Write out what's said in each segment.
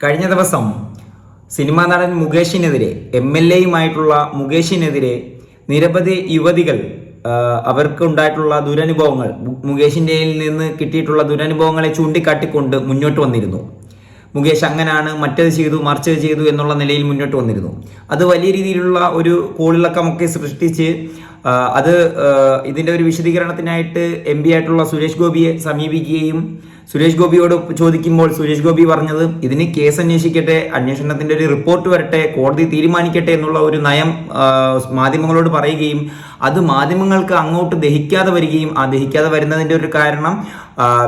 കഴിഞ്ഞ ദിവസം സിനിമാ നടൻ മുകേഷിനെതിരെ എം എൽ എയുമായിട്ടുള്ള മുകേഷിനെതിരെ നിരവധി യുവതികൾ അവർക്കുണ്ടായിട്ടുള്ള ദുരനുഭവങ്ങൾ മുകേഷിന്റെ നിന്ന് കിട്ടിയിട്ടുള്ള ദുരനുഭവങ്ങളെ ചൂണ്ടിക്കാട്ടിക്കൊണ്ട് മുന്നോട്ട് വന്നിരുന്നു. മുകേഷ് അങ്ങനാണ് മറ്റത് ചെയ്തു മറിച്ചത് ചെയ്തു എന്നുള്ള നിലയിൽ മുന്നോട്ട് വന്നിരുന്നു. അത് വലിയ രീതിയിലുള്ള ഒരു കോളിളക്കമൊക്കെ സൃഷ്ടിച്ച് അത് ഇതിന്റെ ഒരു വിശദീകരണത്തിനായിട്ട് എം ആയിട്ടുള്ള സുരേഷ് ഗോപിയെ സമീപിക്കുകയും സുരേഷ് ഗോപിയോട് ചോദിക്കുമ്പോൾ സുരേഷ് ഗോപി പറഞ്ഞത് ഇതിന് കേസ് അന്വേഷിക്കട്ടെ അന്വേഷണത്തിന്റെ ഒരു റിപ്പോർട്ട് വരട്ടെ കോടതി തീരുമാനിക്കട്ടെ എന്നുള്ള ഒരു നയം മാധ്യമങ്ങളോട് പറയുകയും അത് മാധ്യമങ്ങൾക്ക് അങ്ങോട്ട് ദഹിക്കാതെ വരികയും ആ ദഹിക്കാതെ വരുന്നതിന്റെ ഒരു കാരണം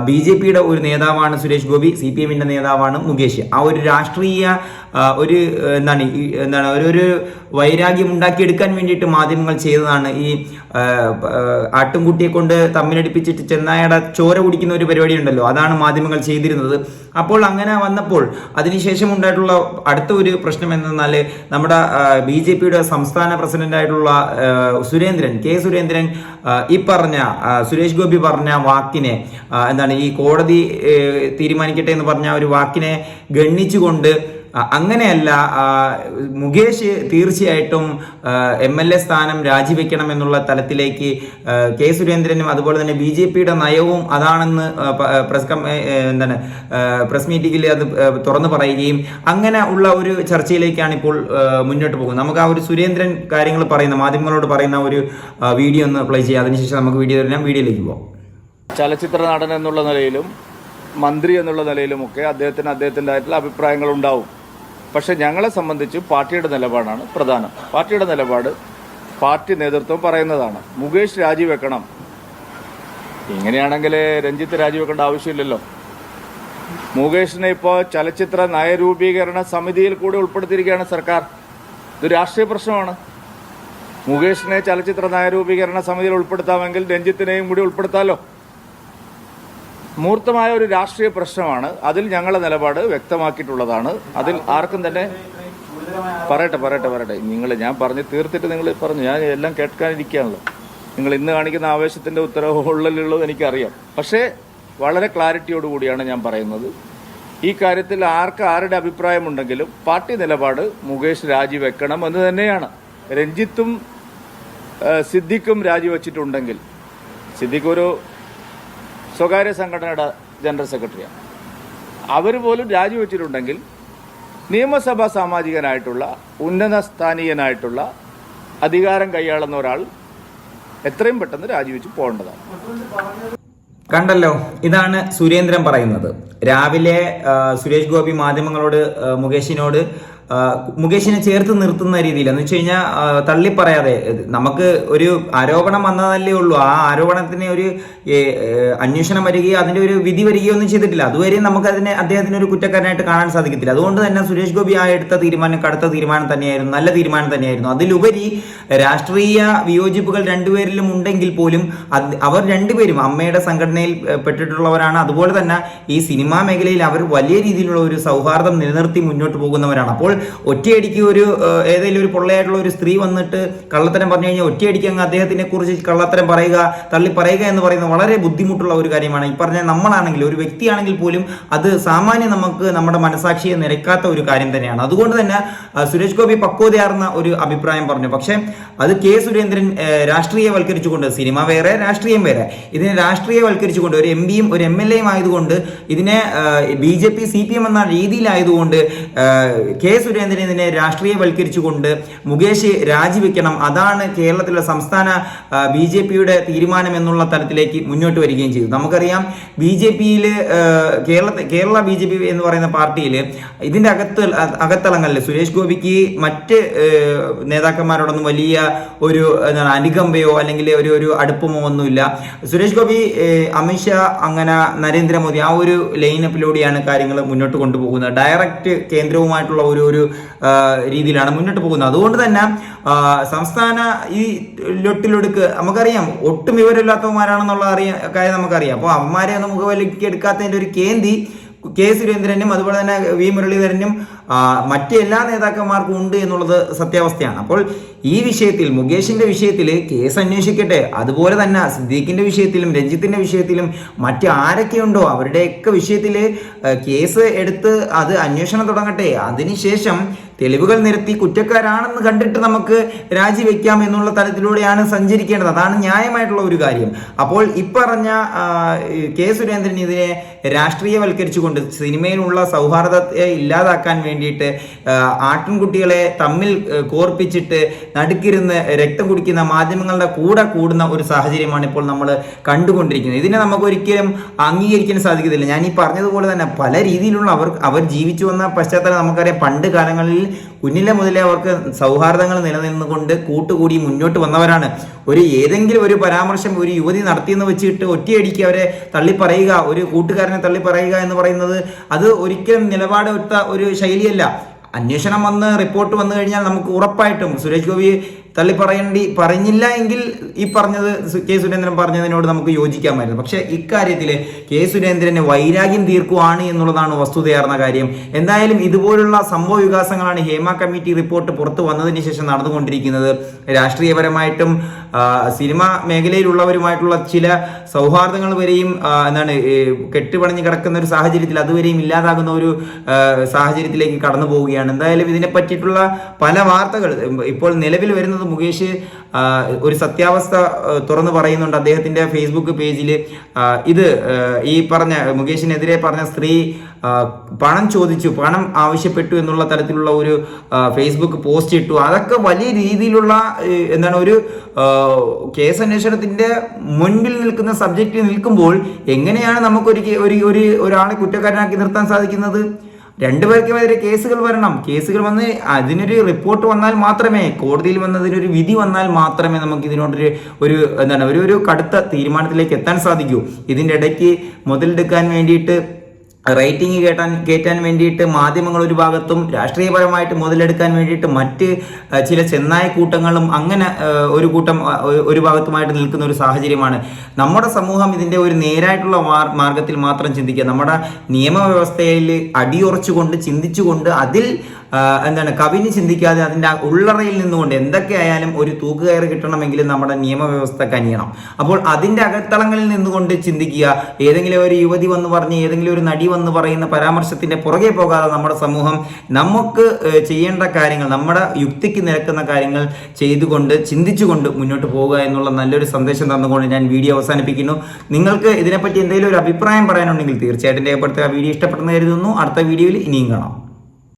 ബി ജെ പിയുടെ ഒരു നേതാവാണ് സുരേഷ് ഗോപി സി പി എമ്മിന്റെ നേതാവാണ് മുകേഷ്. ആ ഒരു രാഷ്ട്രീയ ഒരു എന്താണ് എന്താണ് ഒരു ഒരു വൈരാഗ്യം ഉണ്ടാക്കിയെടുക്കാൻ വേണ്ടിയിട്ട് മാധ്യമങ്ങൾ ചെയ്തതാണ് ഈ ആട്ടുംകുട്ടിയെ കൊണ്ട് തമ്മിലടിപ്പിച്ചിട്ട് ചെന്നായയുടെ ചോര കുടിക്കുന്ന ഒരു പരിപാടി ഉണ്ടല്ലോ അതാണ് മാധ്യമങ്ങൾ ചെയ്തിരുന്നത്. അപ്പോൾ അങ്ങനെ വന്നപ്പോൾ അതിനുശേഷം ഉണ്ടായിട്ടുള്ള അടുത്ത ഒരു പ്രശ്നം എന്തെന്നാൽ നമ്മുടെ ബി ജെ പിയുടെ സംസ്ഥാന പ്രസിഡന്റായിട്ടുള്ള സുരേന്ദ്രൻ കെ സുരേന്ദ്രൻ ഈ പറഞ്ഞ സുരേഷ് ഗോപി പറഞ്ഞ വാക്കിനെ എന്താണ് ഈ കോടതി തീരുമാനിക്കട്ടെ എന്ന് പറഞ്ഞ ഒരു വാക്കിനെ ഗണ്ണിച്ചുകൊണ്ട് അങ്ങനെയല്ല മുകേഷ് തീർച്ചയായിട്ടും എം എൽ എ സ്ഥാനം രാജിവെക്കണം എന്നുള്ള തലത്തിലേക്ക് കെ സുരേന്ദ്രനും അതുപോലെ തന്നെ ബി ജെ പിയുടെ നയവും അതാണെന്ന് പ്രസ് കം- എന്താണ് പ്രസ് മീറ്റിംഗിൽ അത് തുറന്നു പറയുകയും അങ്ങനെ ഉള്ള ഒരു ചർച്ചയിലേക്കാണ് ഇപ്പോൾ മുന്നോട്ട് പോകുന്നത്. നമുക്ക് ആ ഒരു സുരേന്ദ്രൻ കാര്യങ്ങൾ പറയുന്ന മാധ്യമങ്ങളോട് പറയുന്ന ഒരു വീഡിയോ ഒന്ന് പ്ലേ ചെയ്യാം. അതിനുശേഷം നമുക്ക് വീഡിയോ തരാം വീഡിയോയിലേക്ക് പോകാം ചലച്ചിത്ര നടൻ എന്നുള്ള നിലയിലും മന്ത്രി എന്നുള്ള നിലയിലുമൊക്കെ അദ്ദേഹത്തിന് അദ്ദേഹത്തിന്റെതായിട്ടുള്ള അഭിപ്രായങ്ങൾ ഉണ്ടാവും പക്ഷെ ഞങ്ങളെ സംബന്ധിച്ച് പാർട്ടിയുടെ നിലപാടാണ് പ്രധാനം. പാർട്ടിയുടെ നിലപാട് പാർട്ടി നേതൃത്വം പറയുന്നതാണ്. മുകേഷ് രാജിവെക്കണം. ഇങ്ങനെയാണെങ്കിൽ രഞ്ജിത്ത് രാജിവെക്കേണ്ട ആവശ്യമില്ലല്ലോ. മുകേഷിനെ ഇപ്പോൾ ചലച്ചിത്ര നയരൂപീകരണ സമിതിയിൽ കൂടി ഉൾപ്പെടുത്തിയിരിക്കുകയാണ് സർക്കാർ. ഇത് രാഷ്ട്രീയ പ്രശ്നമാണ്. മുകേഷിനെ ചലച്ചിത്ര നയരൂപീകരണ സമിതിയിൽ ഉൾപ്പെടുത്താമെങ്കിൽ രഞ്ജിത്തിനെയും കൂടി ഉൾപ്പെടുത്താമല്ലോ മൂർത്തമായ ഒരു രാഷ്ട്രീയ പ്രശ്നമാണ്. അതിൽ ഞങ്ങളുടെ നിലപാട് വ്യക്തമാക്കിയിട്ടുള്ളതാണ്. അതിൽ ആർക്കും തന്നെ പറയട്ടെ പറയട്ടെ പറയട്ടെ. നിങ്ങൾ ഞാൻ പറഞ്ഞ് തീർത്തിട്ട് നിങ്ങൾ പറഞ്ഞു. ഞാൻ എല്ലാം കേൾക്കാനിരിക്കുകയാണല്ലോ. നിങ്ങൾ ഇന്ന് കാണിക്കുന്ന ആവേശത്തിന്റെ ഉത്തരവുള്ളിലുള്ളത് എനിക്കറിയാം. പക്ഷേ വളരെ ക്ലാരിറ്റിയോടുകൂടിയാണ് ഞാൻ പറയുന്നത്. ഈ കാര്യത്തിൽ ആർക്ക് ആരുടെ അഭിപ്രായമുണ്ടെങ്കിലും പാർട്ടി നിലപാട് മുകേഷ് രാജിവെക്കണം എന്ന് തന്നെയാണ്. രഞ്ജിത്തും സിദ്ദിഖും രാജിവെച്ചിട്ടുണ്ടെങ്കിൽ സിദ്ദിഖ് ഒരു സ്വകാര്യ സംഘടനയുടെ ജനറൽ സെക്രട്ടറിയാണ്. അവർ പോലും രാജിവെച്ചിട്ടുണ്ടെങ്കിൽ നിയമസഭാ സാമാജികനായിട്ടുള്ള ഉന്നത സ്ഥാനീയനായിട്ടുള്ള അധികാരം കൈയാളുന്ന ഒരാൾ എത്രയും പെട്ടെന്ന് രാജിവെച്ച് പോകേണ്ടതാണ്. കണ്ടല്ലോ ഇതാണ് സുരേന്ദ്രൻ പറയുന്നത്. രാവിലെ സുരേഷ് ഗോപി മാധ്യമങ്ങളോട് മുകേഷിനോട് മുകേഷിനെ ചേർത്ത് നിർത്തുന്ന രീതിയിൽ. എന്ന് വെച്ച് കഴിഞ്ഞാൽ തള്ളി പറയാതെ നമുക്ക് ഒരു ആരോപണം വന്നതല്ലേ ഉള്ളൂ. ആ ആരോപണത്തിന് ഒരു അന്വേഷണം വരികയോ അതിന്റെ ഒരു വിധി വരികയോ ഒന്നും ചെയ്തിട്ടില്ല. അതുവരെ നമുക്ക് അതിനെ അദ്ദേഹത്തിന് ഒരു കുറ്റക്കാരനായിട്ട് കാണാൻ സാധിക്കത്തില്ല. അതുകൊണ്ട് തന്നെ സുരേഷ് ഗോപി ആ എടുത്ത തീരുമാനം കടുത്ത തീരുമാനം തന്നെയായിരുന്നു നല്ല തീരുമാനം തന്നെയായിരുന്നു. അതിലുപരി രാഷ്ട്രീയ വിയോജിപ്പുകൾ രണ്ടുപേരിലും ഉണ്ടെങ്കിൽ പോലും അവർ രണ്ടുപേരും അമ്മയുടെ സംഘടനയിൽ പെട്ടിട്ടുള്ളവരാണ്. അതുപോലെ തന്നെ ഈ സിനിമാ മേഖലയിൽ അവർ വലിയ രീതിയിലുള്ള ഒരു സൗഹാർദ്ദം നിലനിർത്തി മുന്നോട്ട് പോകുന്നവരാണ്. അപ്പോൾ ഒറ്റയടിക്ക് ഒരു ഏതെങ്കിലും ഒരു പൊള്ളയായിട്ടുള്ള ഒരു സ്ത്രീ വന്നിട്ട് കള്ളത്തരം പറഞ്ഞു കഴിഞ്ഞാൽ ഒറ്റയടിക്ക് അങ്ങ് അദ്ദേഹത്തിനെ കുറിച്ച് കള്ളത്തരം പറയുക തള്ളി പറയുക എന്ന് പറയുന്നത് വളരെ ബുദ്ധിമുട്ടുള്ള ഒരു കാര്യമാണ്. ഈ പറഞ്ഞ നമ്മളാണെങ്കിൽ ഒരു വ്യക്തിയാണെങ്കിൽ പോലും അത് സാമാന്യം നമുക്ക് നമ്മുടെ മനസാക്ഷിയെ നിരക്കാത്ത ഒരു കാര്യം തന്നെയാണ്. അതുകൊണ്ട് തന്നെ സുരേഷ് ഗോപി പക്വതയാർന്ന ഒരു അഭിപ്രായം പറഞ്ഞു. പക്ഷേ അത് കെ സുരേന്ദ്രൻ രാഷ്ട്രീയവൽക്കരിച്ചുകൊണ്ട് സിനിമ വേറെ രാഷ്ട്രീയം വേറെ. ഇതിനെ രാഷ്ട്രീയവൽക്കരിച്ചുകൊണ്ട് ഒരു എം പിയും ഒരു എം എൽ എയും ആയതുകൊണ്ട് ഇതിനെ B J P C P M എന്ന രീതിയിലായതുകൊണ്ട് കെ സുരേന്ദ്രൻ ഇതിനെ രാഷ്ട്രീയവൽക്കരിച്ചുകൊണ്ട് മുകേഷ് രാജിവെക്കണം. അതാണ് കേരളത്തിലെ സംസ്ഥാന ബി ജെ പിയുടെ തീരുമാനം എന്നുള്ള തലത്തിലേക്ക് മുന്നോട്ട് വരികയും ചെയ്തു. നമുക്കറിയാം ബി ജെ പിയിൽ Kerala Kerala B J P എന്ന് പറയുന്ന പാർട്ടിയിൽ ഇതിന്റെ അകത്ത് അകത്തളങ്ങളിൽ സുരേഷ് ഗോപിക്ക് മറ്റ് നേതാക്കന്മാരോടൊന്നും വലിയ ഒരു എന്താണ് അനുകമ്പയോ അല്ലെങ്കിൽ ഒരു ഒരു അടുപ്പമോ ഒന്നുമില്ല. സുരേഷ് ഗോപി അമിത്ഷാ അങ്ങനെ നരേന്ദ്രമോദി ആ ഒരു ലൈനപ്പിലൂടെയാണ് കാര്യങ്ങൾ മുന്നോട്ട് കൊണ്ടുപോകുന്നത്. ഡയറക്റ്റ് കേന്ദ്രവുമായിട്ടുള്ള ഒരു ഒരു രീതിയിലാണ് മുന്നോട്ട് പോകുന്നത്. അതുകൊണ്ട് തന്നെ സംസ്ഥാന ഈ ലൊട്ടിലൊടുക്ക് നമുക്കറിയാം ഒട്ടും വിവരമില്ലാത്തവന്മാരാണെന്നുള്ള അറിയാം കാര്യം നമുക്കറിയാം. അപ്പോൾ അവന്മാരെ നമുക്ക് മുഖവലിക്കെടുക്കാത്തതിന്റെ ഒരു കേന്ദ്രി കെ സുരേന്ദ്രനും അതുപോലെ തന്നെ വി മുരളീധരനും മറ്റ് എല്ലാ നേതാക്കന്മാർക്കും ഉണ്ട് എന്നുള്ളത് സത്യാവസ്ഥയാണ്. അപ്പോൾ ഈ വിഷയത്തിൽ മുകേഷിന്റെ വിഷയത്തിൽ കേസ് അന്വേഷിക്കട്ടെ. അതുപോലെ തന്നെ സിദ്ദീഖിന്റെ വിഷയത്തിലും രഞ്ജിത്തിന്റെ വിഷയത്തിലും മറ്റ് ആരൊക്കെയുണ്ടോ അവരുടെയൊക്കെ വിഷയത്തിൽ കേസ് എടുത്ത് അത് അന്വേഷണം തുടങ്ങട്ടെ. അതിനുശേഷം തെളിവുകൾ നിരത്തി കുറ്റക്കാരാണെന്ന് കണ്ടിട്ട് നമുക്ക് രാജിവെക്കാം എന്നുള്ള തലത്തിലൂടെയാണ് സഞ്ചരിക്കേണ്ടത്. അതാണ് ന്യായമായിട്ടുള്ള ഒരു കാര്യം. അപ്പോൾ ഇപ്പറഞ്ഞ കെ സുരേന്ദ്രൻ ഇതിനെ രാഷ്ട്രീയവൽക്കരിച്ചുകൊണ്ട് സിനിമയിലുള്ള സൗഹാർദ്ദത്തെ ഇല്ലാതാക്കാൻ വേണ്ടിയിട്ട് ആട്ടിൻകുട്ടികളെ തമ്മിൽ കോർപ്പിച്ചിട്ട് നടുക്കിരുന്ന് രക്തം കുടിക്കുന്ന മാധ്യമങ്ങളുടെ കൂടെ കൂടുന്ന ഒരു സാഹചര്യമാണ് ഇപ്പോൾ നമ്മൾ കണ്ടുകൊണ്ടിരിക്കുന്നത്. ഇതിനെ നമുക്ക് ഒരിക്കലും അംഗീകരിക്കാൻ സാധിക്കത്തില്ല. ഞാൻ ഈ പറഞ്ഞതുപോലെ തന്നെ പല രീതിയിലുള്ള അവർ അവർ ജീവിച്ചു വന്ന പശ്ചാത്തലം നമുക്കറിയാം. പണ്ട് കാലങ്ങളിൽ കുഞ്ഞിലെ മുതലേ അവർക്ക് സൗഹാർദ്ദങ്ങൾ നിലനിന്നുകൊണ്ട് കൂട്ടുകൂടി മുന്നോട്ട് വന്നവരാണ്. ഒരു ഏതെങ്കിലും ഒരു പരാമർശം ഒരു യുവതി നടത്തിയെന്ന് വെച്ചിട്ട് ഒറ്റയടിക്ക് അവരെ തള്ളിപ്പറയുക ഒരു കൂട്ടുകാരനെ തള്ളിപ്പറയുക എന്ന് പറയുന്നത് അത് ഒരിക്കലും നിലപാടെടുത്ത ഒരു ശൈലിയല്ല അന്വേഷണം വന്ന് റിപ്പോർട്ട് വന്നു കഴിഞ്ഞാൽ നമുക്ക് ഉറപ്പായിട്ടും സുരേഷ് ഗോപി തള്ളി പറയേണ്ടി പറഞ്ഞില്ല എങ്കിൽ ഈ പറഞ്ഞത് കെ സുരേന്ദ്രൻ പറഞ്ഞതിനോട് നമുക്ക് യോജിക്കാമായിരുന്നു. പക്ഷെ ഇക്കാര്യത്തിൽ കെ സുരേന്ദ്രന് വൈരാഗ്യം തീർക്കുവാണ് എന്നുള്ളതാണ് വസ്തുതയാർന്ന കാര്യം. എന്തായാലും ഇതുപോലുള്ള സംഭവ വികാസങ്ങളാണ് ഹേമ കമ്മിറ്റി റിപ്പോർട്ട് പുറത്തു വന്നതിന് ശേഷം നടന്നുകൊണ്ടിരിക്കുന്നത്. രാഷ്ട്രീയപരമായിട്ടും സിനിമ മേഖലയിലുള്ളവരുമായിട്ടുള്ള ചില സൗഹാർദ്ദങ്ങൾ വരെയും എന്താണ് കെട്ടുപണഞ്ഞു കിടക്കുന്ന ഒരു സാഹചര്യത്തിൽ അതുവരെയും ഇല്ലാതാകുന്ന ഒരു സാഹചര്യത്തിലേക്ക് കടന്നു പോവുകയാണ് എന്തായാലും ഇതിനെ പറ്റിയിട്ടുള്ള പല വാർത്തകൾ ഇപ്പോൾ നിലവിൽ വരുന്നത് മുകേഷ് ഒരു സത്യാവസ്ഥ തുറന്ന് പറയുന്നുണ്ട് അദ്ദേഹത്തിന്റെ ഫേസ്ബുക്ക് പേജിൽ ഇത് ഈ പറഞ്ഞ മുകേഷിനെതിരെ പറഞ്ഞ സ്ത്രീ പണം ചോദിച്ചു പണം ആവശ്യപ്പെട്ടു എന്നുള്ള തരത്തിലുള്ള ഒരു ഫേസ്ബുക്ക് പോസ്റ്റ് ഇട്ടു. അതൊക്കെ വലിയ രീതിയിലുള്ള എന്താണ് ഒരു കേസ് അന്വേഷണത്തിന്റെ മുൻപിൽ നിൽക്കുന്ന സബ്ജക്റ്റിൽ നിൽക്കുമ്പോൾ എങ്ങനെയാണ് നമുക്കൊരു ഒരു ഒരു ഒരാളെ കുറ്റക്കാരനാക്കി നിർത്താൻ സാധിക്കുന്നത്? രണ്ടുപേർക്കുമെതിരെ കേസുകൾ വരണം. കേസുകൾ വന്ന് അതിനൊരു റിപ്പോർട്ട് വന്നാൽ മാത്രമേ കോടതിയിൽ വന്നതിനൊരു വിധി വന്നാൽ മാത്രമേ നമുക്ക് ഇതിനോടൊരു ഒരു എന്താണ് ഒരു ഒരു കടുത്ത തീരുമാനത്തിലേക്ക് എത്താൻ സാധിക്കൂ. ഇതിന്റെ ഇടയ്ക്ക് മുതലെടുക്കാൻ വേണ്ടിയിട്ട് റേറ്റിംഗ് കേട്ടാൻ കയറ്റാൻ വേണ്ടിയിട്ട് മാധ്യമങ്ങൾ ഒരു ഭാഗത്തും രാഷ്ട്രീയപരമായിട്ട് മുതലെടുക്കാൻ വേണ്ടിയിട്ട് മറ്റ് ചില ചെന്നായ കൂട്ടങ്ങളും അങ്ങനെ ഒരു കൂട്ടം ഒരു- ഭാഗത്തുമായിട്ട് നിൽക്കുന്ന ഒരു സാഹചര്യമാണ്. നമ്മുടെ സമൂഹം ഇതിന്റെ ഒരു നേരായിട്ടുള്ള മാർ- മാർഗത്തിൽ മാത്രം ചിന്തിക്കുക. നമ്മുടെ നിയമവ്യവസ്ഥയിൽ അടിയുറച്ചുകൊണ്ട് ചിന്തിച്ചുകൊണ്ട് അതിൽ എന്താണ് കവിഞ്ഞ് ചിന്തിക്കാതെ അതിന്റെ ഉള്ളറയിൽ നിന്നുകൊണ്ട് എന്തൊക്കെ ആയാലും ഒരു തൂക്കുകയറ് കിട്ടണമെങ്കിൽ നമ്മുടെ നിയമവ്യവസ്ഥ കനിയണം. അപ്പോൾ അതിന്റെ അകത്തളങ്ങളിൽ നിന്നുകൊണ്ട് ചിന്തിക്കുക ഏതെങ്കിലും ഒരു യുവതി വന്ന് പറഞ്ഞ് ഏതെങ്കിലും ഒരു നടി വന്ന് പറയുന്ന പരാമർശത്തിന്റെ പുറകെ പോകാതെ നമ്മുടെ സമൂഹം നമുക്ക് ചെയ്യേണ്ട കാര്യങ്ങൾ നമ്മുടെ യുക്തിക്ക് നിരക്കുന്ന കാര്യങ്ങൾ ചെയ്തുകൊണ്ട് ചിന്തിച്ചുകൊണ്ട് മുന്നോട്ട് പോവുക എന്നുള്ള നല്ലൊരു സന്ദേശം തന്നുകൊണ്ട് ഞാൻ വീഡിയോ അവസാനിപ്പിക്കുന്നു. നിങ്ങൾക്ക് ഇതിനെപ്പറ്റി എന്തെങ്കിലും ഒരു അഭിപ്രായം പറയാനുണ്ടെങ്കിൽ തീർച്ചയായിട്ടും രേഖപ്പെടുത്തുക. വീഡിയോ ഇഷ്ടപ്പെടുന്ന കരുതുന്നു. അടുത്ത വീഡിയോയിൽ ഇനിയും കാണാം.